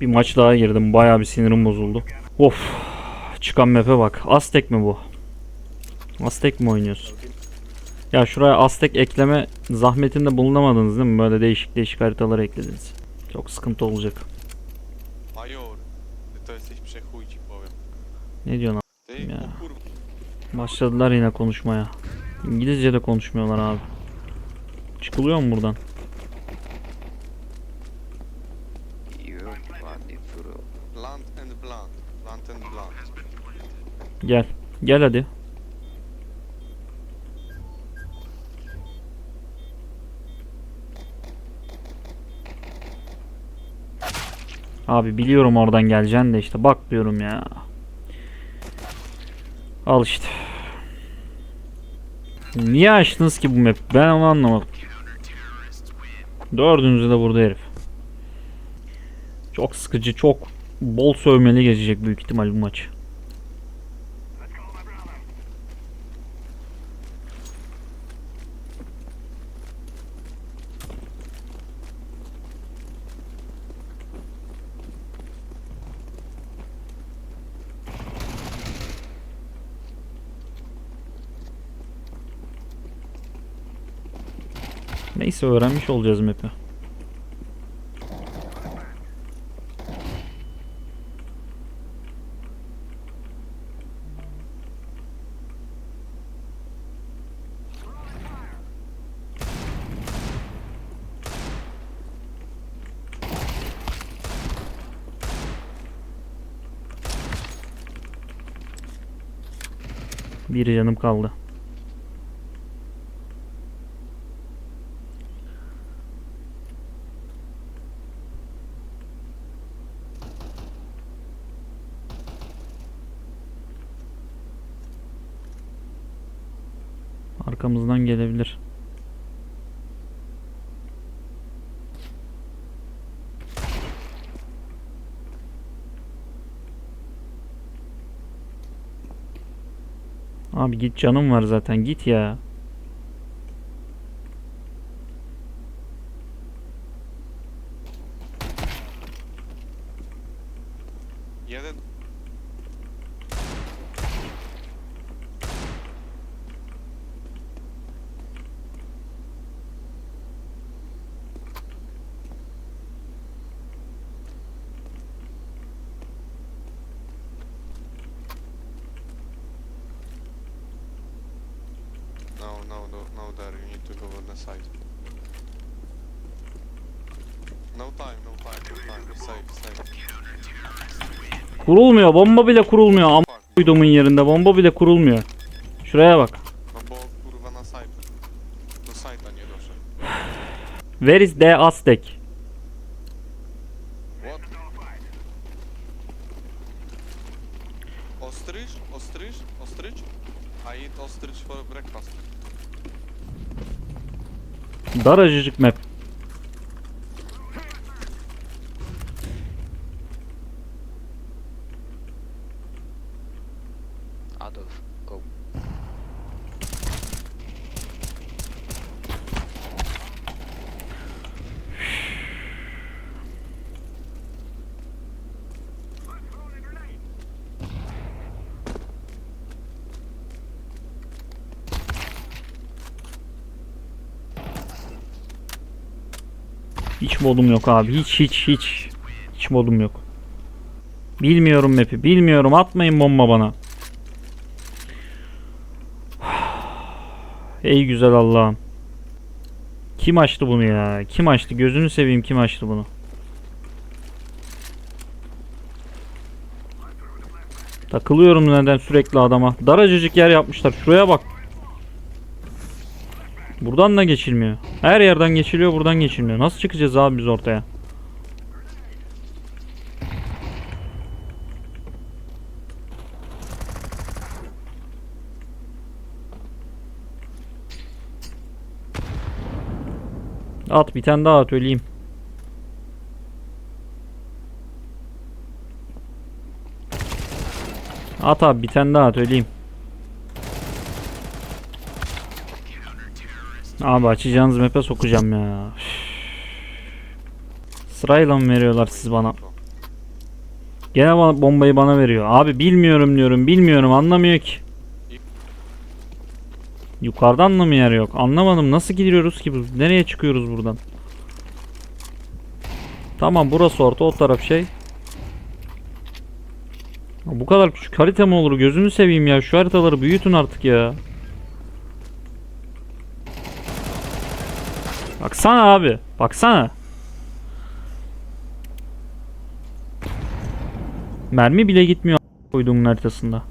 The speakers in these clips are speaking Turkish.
Bir maç daha girdim. Bayağı bir sinirim bozuldu. Of. Çıkan map'e bak. Aztek mi bu? Aztek mi oynuyorsun? Ya şuraya Aztek ekleme zahmetinde bulunamadınız değil mi? Böyle değişik değişik haritalar eklediniz. Çok sıkıntı olacak. Major, ty to jesteś przechuj ci powiem. Ne diyorsun kurwa. abi? Başladılar yine konuşmaya. İngilizce de konuşmuyorlar abi. Çıkılıyor mu buradan? Land and bland. Land and bland. Gel. Gel hadi. Abi biliyorum oradan geleceksin de işte bak diyorum ya. Al işte. Niye açtınız ki bu map? Ben onu anlamadım. Dördünüzü de burada herif. Çok sıkıcı, çok bol sövmeli geçecek büyük ihtimal bu maç. Neyse öğrenmiş olacağız map'i. Bir canım kaldı. Arkamızdan gelebilir. Abi git canım var zaten git ya. No, no, no, no there, you need to go on the side. No time, no time, no time, save, save. Kurulmuyor bomba bile kurulmuyor. Am uydumun yerinde bomba bile kurulmuyor. Şuraya bak. no bo kurwa na site. Do nie doszedł. Where is the Aztek? Daracıcık map. Adolf, go. Hiç modum yok abi. Hiç hiç hiç. Hiç modum yok. Bilmiyorum map'i. Bilmiyorum. Atmayın bomba bana. Ey güzel Allah'ım. Kim açtı bunu ya? Kim açtı? Gözünü seveyim kim açtı bunu? Takılıyorum neden sürekli adama. Daracıcık yer yapmışlar. Şuraya bak. Buradan da geçilmiyor. Her yerden geçiliyor, buradan geçilmiyor. Nasıl çıkacağız abi biz ortaya? At bir tane daha at öleyim. At abi bir tane daha at öleyim. Abi açacağınız map'e sokacağım ya. Sırayla mı veriyorlar siz bana? Gene ba- bombayı bana veriyor. Abi bilmiyorum diyorum. Bilmiyorum anlamıyor ki. Yukarıdan mı yer yok? Anlamadım. Nasıl gidiyoruz ki? bu- Nereye çıkıyoruz buradan? Tamam burası orta o taraf şey. Bu kadar küçük harita mı olur? Gözünü seveyim ya. Şu haritaları büyütün artık ya. Baksana abi. Baksana. Mermi bile gitmiyor koyduğumun haritasında.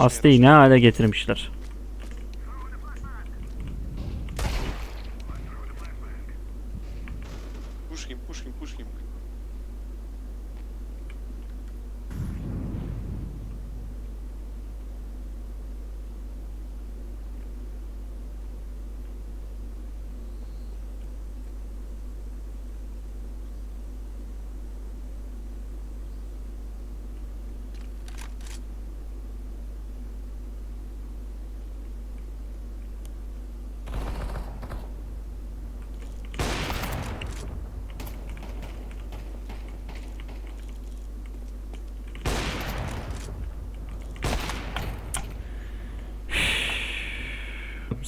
Asteği ne hale getirmişler.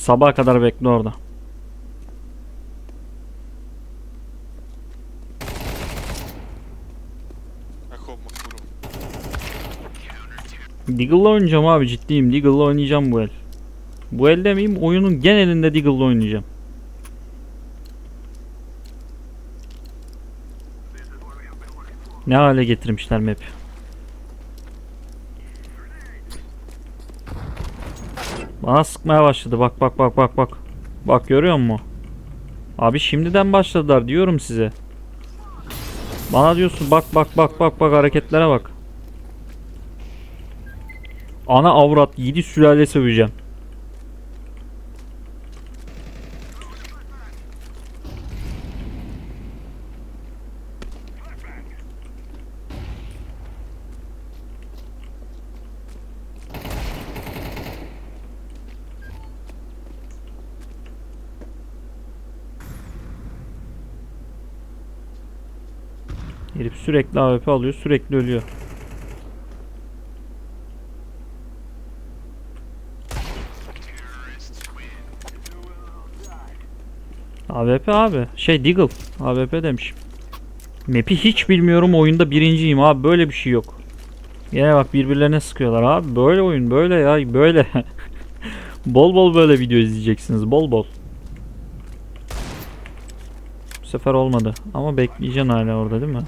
Sabaha kadar bekle orada. Deagle'la oynayacağım abi ciddiyim. Deagle'la oynayacağım bu el. Bu el demeyeyim oyunun genelinde Deagle'la oynayacağım. Ne hale getirmişler map. Bana sıkmaya başladı. Bak bak bak bak bak. Bak görüyor musun? Abi şimdiden başladılar diyorum size. Bana diyorsun bak bak bak bak bak hareketlere bak. Ana avrat 7 sülale söveceğim. Herif sürekli AWP alıyor, sürekli ölüyor. AWP abi. Şey Deagle. AWP demişim. Map'i hiç bilmiyorum oyunda birinciyim abi. Böyle bir şey yok. Yine bak birbirlerine sıkıyorlar abi. Böyle oyun böyle ya böyle. bol bol böyle video izleyeceksiniz. Bol bol. Bu sefer olmadı. Ama bekleyeceksin hala orada değil mi?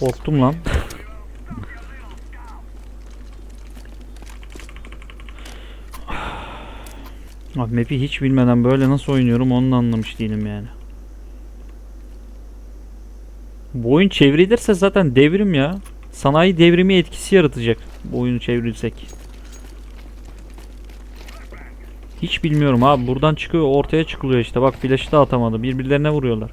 Korktum lan. Abi map'i hiç bilmeden böyle nasıl oynuyorum onu da anlamış değilim yani. Bu oyun çevrilirse zaten devrim ya. Sanayi devrimi etkisi yaratacak bu oyunu çevrilsek. Hiç bilmiyorum abi buradan çıkıyor ortaya çıkılıyor işte bak flash'ı da atamadı birbirlerine vuruyorlar.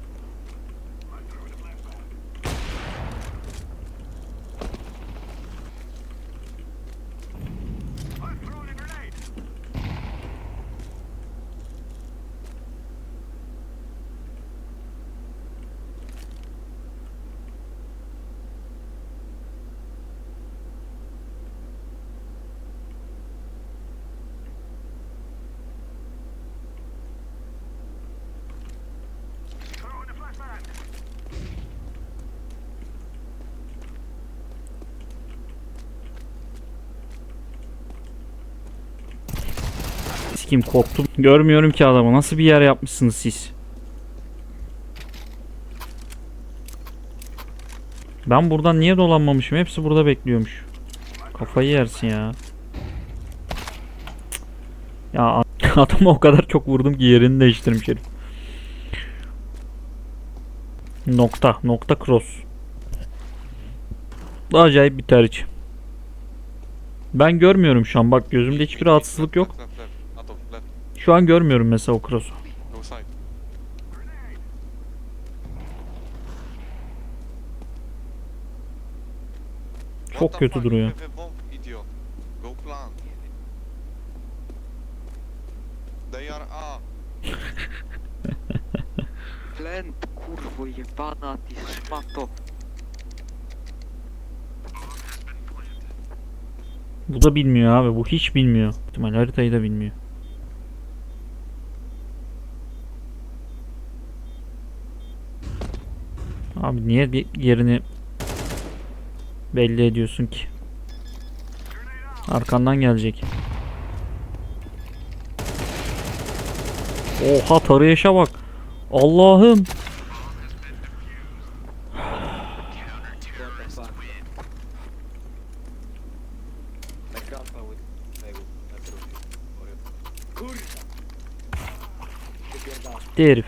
Sikeyim korktum. Görmüyorum ki adamı. Nasıl bir yer yapmışsınız siz? Ben buradan niye dolanmamışım? Hepsi burada bekliyormuş. Kafayı yersin ya. Ya adama o kadar çok vurdum ki yerini değiştirmiş herif. Nokta. Nokta cross. Acayip bir tercih. Ben görmüyorum şu an. Bak gözümde hiçbir rahatsızlık yok. Şu an görmüyorum mesela o cross'u. Çok kötü duruyor. You have a bomb, idiot. Go plant. They are A. Plant, kurwo jebana, ty szmato. Bu da bilmiyor abi. Bu hiç bilmiyor. İhtimal haritayı da bilmiyor. Abi niye bir yerini belli ediyorsun ki? Arkandan gelecek. Oha tarayışa bak. Allah'ım. Gitti.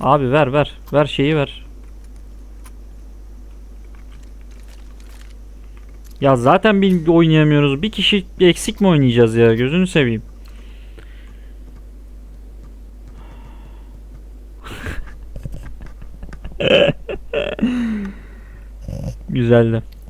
Abi ver ver. Ver şeyi ver. Ya zaten bir oynayamıyoruz. Bir kişi eksik mi oynayacağız ya? Gözünü seveyim. Güzeldi.